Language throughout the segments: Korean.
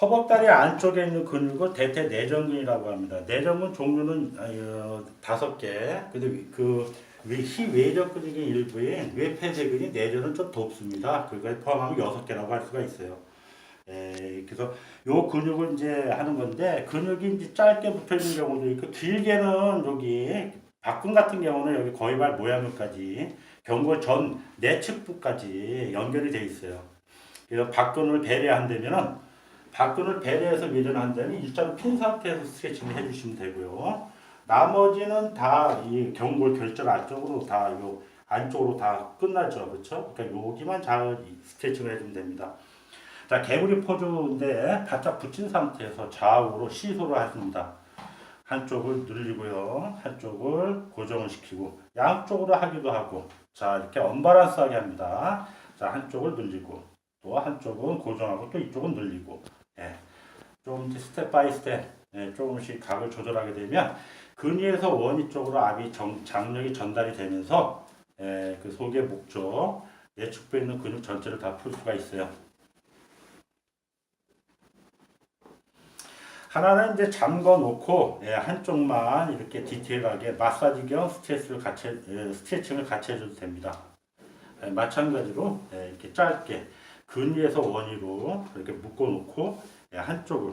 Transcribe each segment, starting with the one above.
허벅다리 안쪽에 있는 근육을 대퇴 내전근이라고 합니다. 내전근 종류는 어, 다섯 개. 근데 그 희 외전 근육의 일부인 외폐쇄근이 내전은 좀 돕습니다. 그걸 포함하면 여섯 개라고 할 수가 있어요. 에, 그래서 요 근육을 이제 하는 건데 근육이 이제 짧게 붙어 있는 경우도 있고 길게는 여기 박근 같은 경우는 여기 거의 발 모양까지 경고 전 내측부까지 연결이 돼 있어요. 그래서 박근을 배려한다면은 박근을 배려해서 밀어낸다면 일자로 핀 상태에서 스트레칭을 해주시면 되고요. 나머지는 다 이 경골 결절 안쪽으로 다 요 안쪽으로 다 끝나죠, 그렇죠? 그러니까 여기만 잘 스트레칭을 해주면 됩니다. 자, 개구리 포즈인데 바짝 붙인 상태에서 좌우로 시소를 하십니다. 한쪽을 늘리고요, 한쪽을 고정을 시키고 양쪽으로 하기도 하고, 자 이렇게 언바란스하게 합니다. 자 한쪽을 늘리고 또 한쪽은 고정하고 또 이쪽은 늘리고, 예, 좀 스텝 바이 스텝 예, 조금씩 각을 조절하게 되면 근위에서 원위 쪽으로 압이 정, 장력이 전달이 되면서 예, 그 속의 목쪽 내측부에 있는 근육 전체를 다 풀 수가 있어요. 하나는 이제 잠궈 놓고 예, 한쪽만 이렇게 디테일하게 마사지 겸 스트레스를 같이 예, 스트레칭을 같이 해줘도 됩니다. 예, 마찬가지로 예, 이렇게 짧게 근위에서 원위로 이렇게 묶어 놓고 예, 한쪽을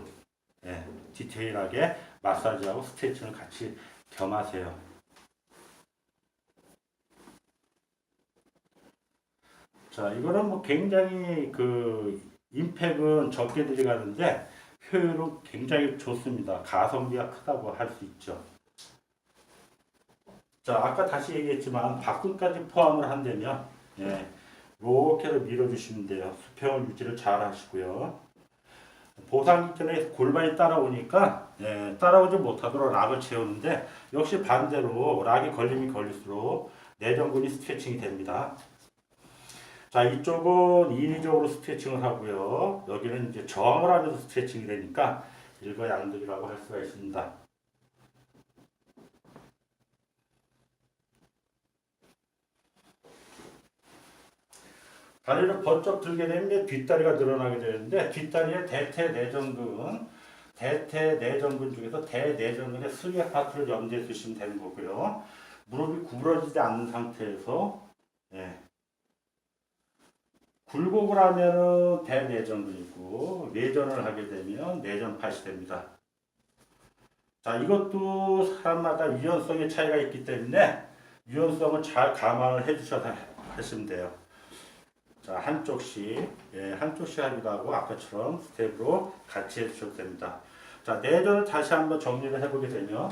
예, 디테일하게 마사지하고 스트레칭을 같이 겸하세요. 자, 이거는 뭐 굉장히 그 임팩은 적게 들어가는데 효율은 굉장히 좋습니다. 가성비가 크다고 할 수 있죠. 자, 아까 다시 얘기했지만 박근까지 포함을 한다면 예, 이렇게로 밀어주시면 돼요. 수평을 유지를 잘 하시고요. 보상 전에 골반이 따라오니까 예, 따라오지 못하도록 락을 채우는데 역시 반대로 락이 걸림이 걸릴수록 내전근이 스트레칭이 됩니다. 자, 이쪽은 인위적으로 스트레칭을 하고요. 여기는 이제 저항을 하면서 스트레칭이 되니까 일거양득이라고 할 수가 있습니다. 다리를 번쩍 들게 되면 뒷다리가 늘어나게 되는데 뒷다리의 대퇴내전근, 대퇴내전근 중에서 대내전근의 슬개 파트를 염두에 두시면 되는 거고요. 무릎이 구부러지지 않는 상태에서 예, 굴곡을 하면은 대내전근이고 내전을 하게 되면 내전팟이 됩니다. 자 이것도 사람마다 유연성의 차이가 있기 때문에 유연성을 잘 감안을 해주셔서 하시면 돼요. 자 한쪽씩 예, 한쪽씩 하기도 하고 아까처럼 스텝으로 같이 해주셔도 됩니다. 자 내전을 다시 한번 정리를 해보게 되면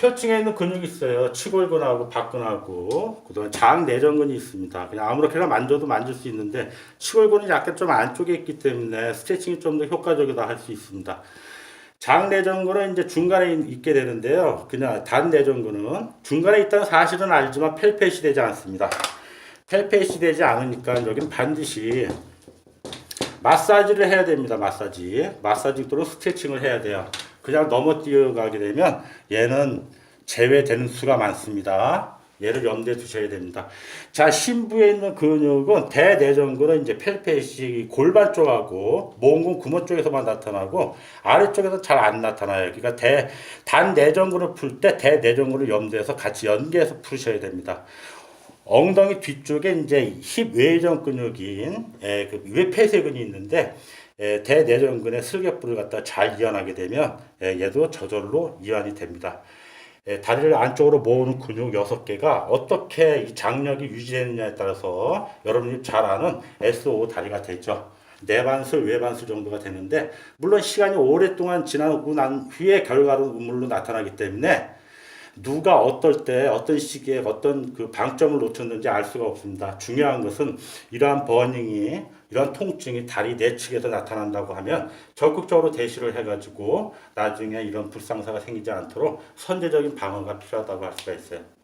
표층에 있는 근육이 있어요. 치골근하고 박근하고 그다음에 장 내전근이 있습니다. 그냥 아무렇게나 만져도 만질 수 있는데 치골근이 약간 좀 안쪽에 있기 때문에 스트레칭이 좀 더 효과적이다 할 수 있습니다. 장 내전근은 이제 중간에 있게 되는데요. 그냥 단 내전근은 중간에 있다는 사실은 알지만 펠펫이 되지 않습니다. 펠펫이 되지 않으니까 여기는 반드시 마사지를 해야 됩니다. 마사지. 마사지 또는 스트레칭을 해야 돼요. 그냥 넘어 뛰어가게 되면 얘는 제외되는 수가 많습니다. 얘를 염두에 두셔야 됩니다. 자, 신부에 있는 근육은 대내전근은 이제 펠펫이 골반 쪽하고 몽근 구멍 쪽에서만 나타나고 아래쪽에서 잘 안 나타나요. 그러니까 대 단내전근을 풀 때 대내전근을 염두에서 같이 연계해서 푸셔야 됩니다. 엉덩이 뒤쪽에 이제 힙 외전 근육인 예, 그 외폐쇄근이 있는데 예, 대내전근의 슬개뿔을 갖다 잘 이완하게 되면 예, 얘도 저절로 이완이 됩니다. 예, 다리를 안쪽으로 모으는 근육 6개가 어떻게 이 장력이 유지되느냐에 따라서 여러분이 잘 아는 SO 다리가 되죠. 내반슬, 외반슬 정도가 되는데 물론 시간이 오랫동안 지나고 난 후에 결과로 물로 나타나기 때문에 누가 어떨 때 어떤 시기에 어떤 그 방점을 놓쳤는지 알 수가 없습니다. 중요한 것은 이러한 버닝이 이런 통증이 다리 내측에서 나타난다고 하면 적극적으로 대시를 해가지고 나중에 이런 불상사가 생기지 않도록 선제적인 방어가 필요하다고 할 수가 있어요.